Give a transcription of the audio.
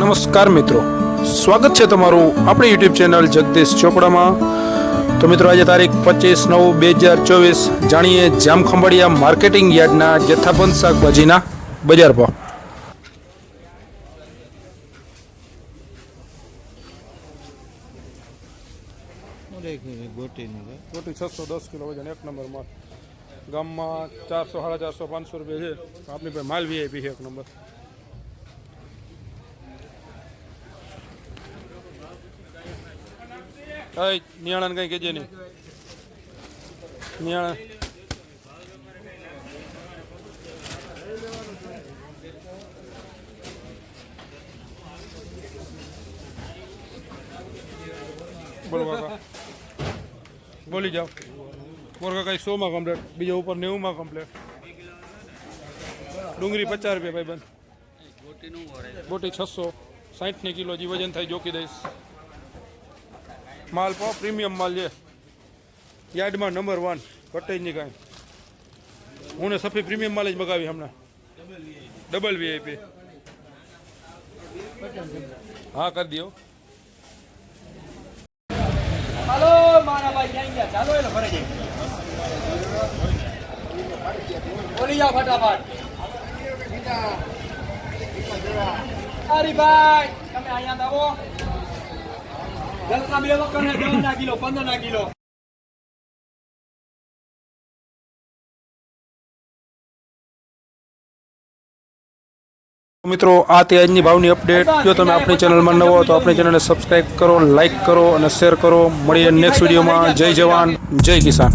નમસ્કાર મિત્રો. સ્વાગત છે તમારું આપણી યુટ્યુબ ચેનલ જગદીશ ચોપડામાં. તો મિત્રો, આજે તારીખ પચીસ નવ બે હજાર ચોવીસ, જાણીએ જામખંભાળિયા માર્કેટિંગ યાર્ડના જથ્થાબંધ શાકભાજીના બજાર ભાવ. ગોટી છસો દસ કિલો વજન એક નંબર માલ ગામમાં ચારસો, સાડા ચારસો, પાંચસો રૂપિયા છે. આપની પાસે માલ વીઆઈપી છે એક નંબર. અય નિયાણાને કઈ કહેજે નહીં. નિયાણા બોલો કાકા. બોલી જાઓ. બોર કાકા સો માં કમ્પ્લેટ બીજા ઉપર નેવું માં કમ્પ્લેટ ડુંગળી પચાસ રૂપિયા ભાઈ બંધ બોટી છસો. સાઠની કિલો જી વજન થાય જોકી દઈશ. માલ પાવ પ્રીમિયમ માલ છે યાર્ડમાં નંબર વન ઘટે જ કાંઈ હું ને સફી પ્રીમિયમ માલ જ મગાવી હમણાં. ડબલ વીઆઈપી હા, કરી દો હાલો, મારા ભાઈ ચાલો એટલે ફટાફટ. હરીભાઈ તમે અહીંયા આવો. દસના બે વખત ને દસ ના કિલો, પંદર ના કિલો. મિત્રો, આ તે આજની ભાવની અપડેટ જો તમે આપણી ચેનલમાં નવો તો આપણી ચેનલને સબસ્ક્રાઇબ કરો લાઇક કરો અને શેર કરો. મળીએ નેક્સ્ટ વિડીયોમાં જય જવાન, જય કિસાન.